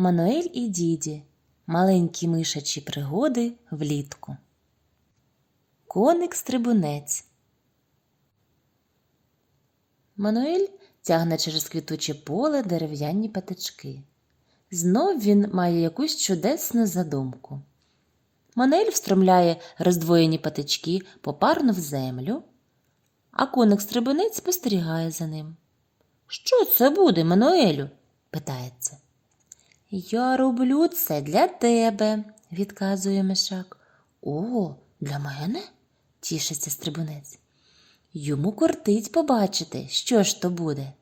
Мануель і Діді. Маленькі мишачі пригоди влітку. Коник стрибунець. Мануель тягне через квітуче поле дерев'яні патички. Знов він має якусь чудесну задумку. Мануель встромляє роздвоєні патички попарно в землю, а коник стрибунець спостерігає за ним. Що це буде, Мануелю? питається. Я роблю це для тебе, відказує мишак. О, для мене? тішиться стрибунець. Йому кортить побачити, що ж то буде.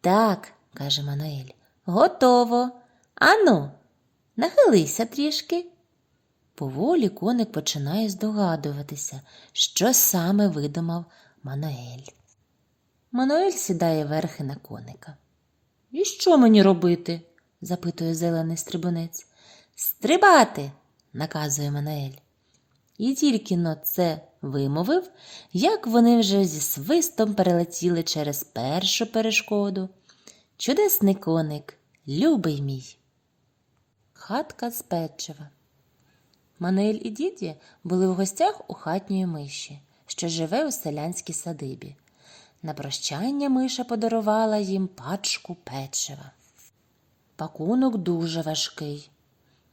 Так, каже Мануель, готово. Ану, нахилися трішки. Поволі коник починає здогадуватися, що саме видумав Мануель. Мануель сідає верхи на коника. І що мені робити? Запитує зелений стрибунець. Стрибати, наказує Мануель. І тільки но це вимовив, як вони вже зі свистом перелетіли через першу перешкоду. Чудесний коник, любий мій. Хатка з печива. Мануель і діді були в гостях у хатньої миші, що живе у селянській садибі. На прощання миша подарувала їм пачку печива. Пакунок дуже важкий.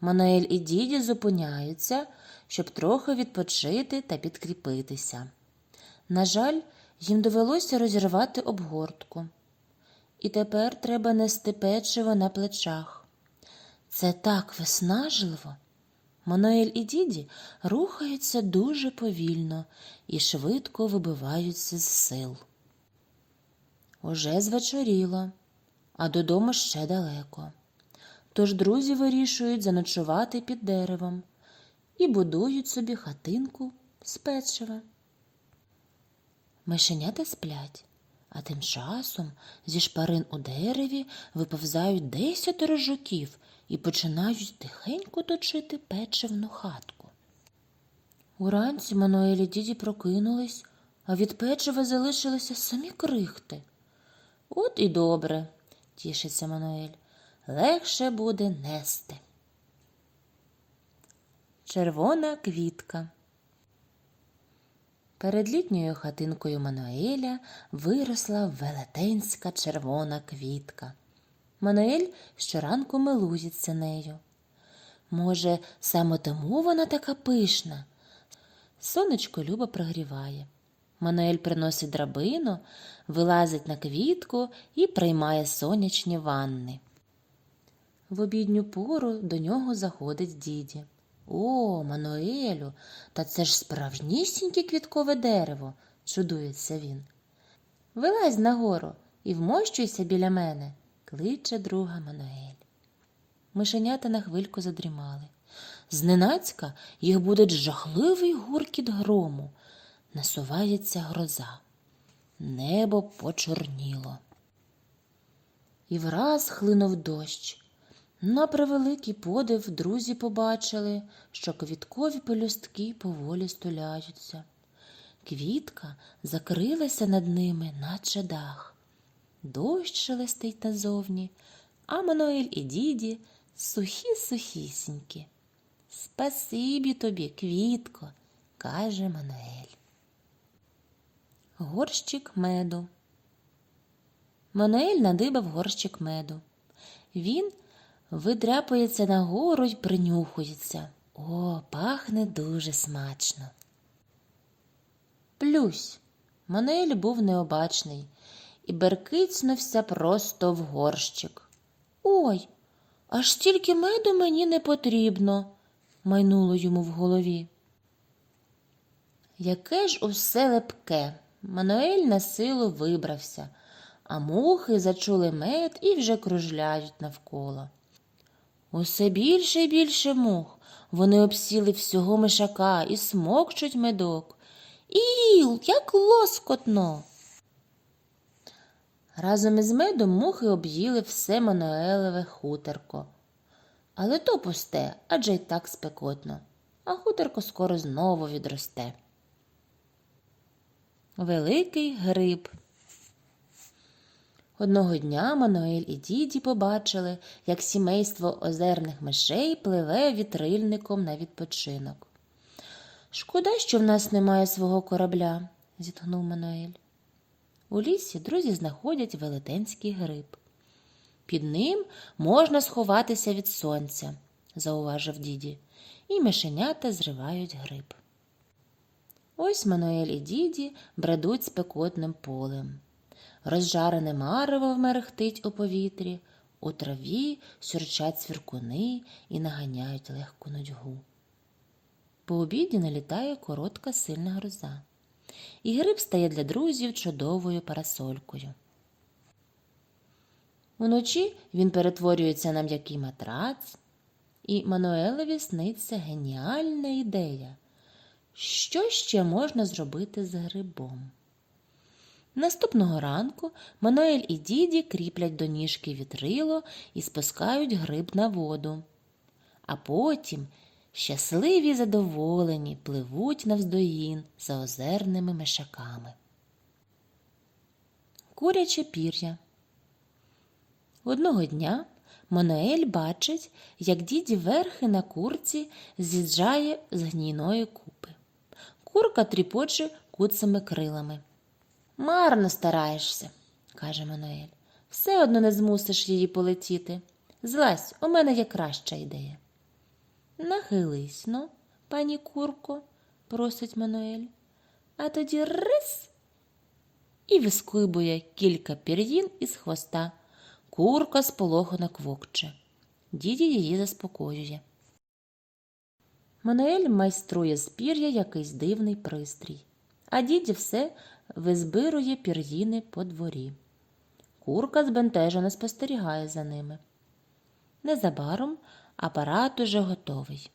Мануель і діді зупиняються, щоб трохи відпочити та підкріпитися. На жаль, їм довелося розірвати обгортку. І тепер треба нести печиво на плечах. Це так виснажливо. Мануель і діді рухаються дуже повільно і швидко вибиваються з сил. Уже звечоріло, а додому ще далеко. Тож друзі вирішують заночувати під деревом і будують собі хатинку з печива. Мишенята сплять, а тим часом зі шпарин у дереві виповзають десятеро жуків і починають тихенько точити печивну хатку. Уранці Мануель і діді прокинулись, а від печива залишилися самі крихти. От і добре, тішиться Мануель. Легше буде нести. Червона квітка. Перед літньою хатинкою Мануеля виросла велетенська червона квітка. Мануель щоранку милується нею. Може, саме тому вона така пишна. Сонечко любо прогріває. Мануель приносить драбину, вилазить на квітку і приймає сонячні ванни. В обідню пору до нього заходить діді. О, Мануелю, та це ж справжнісіньке квіткове дерево, чудується він. Вилазь нагору і вмощуйся біля мене, кличе друга Мануель. Мишенята на хвильку задрімали. Зненацька їх буде жахливий гуркіт грому. Насувається гроза. Небо почорніло. І враз хлинув дощ. На превеликий подив друзі побачили, що квіткові пелюстки поволі стуляються. Квітка закрилася над ними, наче дах. Дощ шелестить назовні, а Мануель і діді сухі-сухісінькі. Спасибі тобі, квітко, каже Мануель. Горщик меду. Мануель надибав горщик меду. Він видряпується нагору й принюхується. О, пахне дуже смачно. Плюсь. Мануель був необачний і беркицнувся просто в горщик. Ой, аж стільки меду мені не потрібно, майнуло йому в голові. Яке ж усе лепке. Мануель на силу вибрався, а мухи зачули мед і вже кружляють навколо. Усе більше і більше мух. Вони обсіли всього мишака і смокчуть медок. Іл, як лоскотно. Разом із медом мухи об'їли все Мануелеве хутерко. Але то пусте, адже й так спекотно, а хутерко скоро знову відросте. Великий гриб. Одного дня Мануель і діді побачили, як сімейство озерних мишей пливе вітрильником на відпочинок. Шкода, що в нас немає свого корабля, зітхнув Мануель. У лісі друзі знаходять велетенський гриб. Під ним можна сховатися від сонця, зауважив діді, і мишенята зривають гриб. Ось Мануель і діді бредуть спекотним полем. Розжарене марево мерехтить у повітрі, у траві сюрчать цвіркуни і наганяють легку нудьгу. По обіді налітає коротка сильна гроза, і гриб стає для друзів чудовою парасолькою. Уночі він перетворюється на м'який матрац, і Мануелеві сниться геніальна ідея. Що ще можна зробити з грибом? Наступного ранку Мануель і діді кріплять до ніжки вітрило і спускають гриб на воду. А потім щасливі й задоволені пливуть навздоїн за озерними мешаками. Куряче пір'я Одного дня Мануель бачить, як діді верхи на курці з'їжджає з гнійної купи. Курка тріпоче куцими крилами. Марно стараєшся, каже Мануель. Все одно не змусиш її полетіти. Злазь, у мене є краща ідея. Нахились но, пані курко, просить Мануель, а тоді рис і вискуйбує кілька пір'їн із хвоста. Курка сполохано квокче. Діді її заспокоює. Мануель майструє з пір'я якийсь дивний пристрій, а діді все визбирує пір'їни по дворі. Курка збентежено спостерігає за ними. Незабаром апарат уже готовий.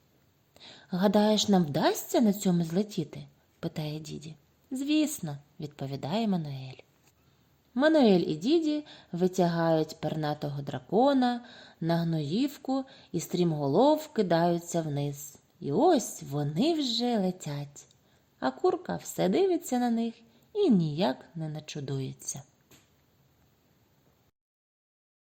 Гадаєш, нам вдасться на цьому злетіти? питає діді. Звісно, відповідає Мануель. Мануель і діді витягають пернатого дракона на гноївку і стрімголов кидаються вниз. І ось вони вже летять, а курка все дивиться на них і ніяк не начудується.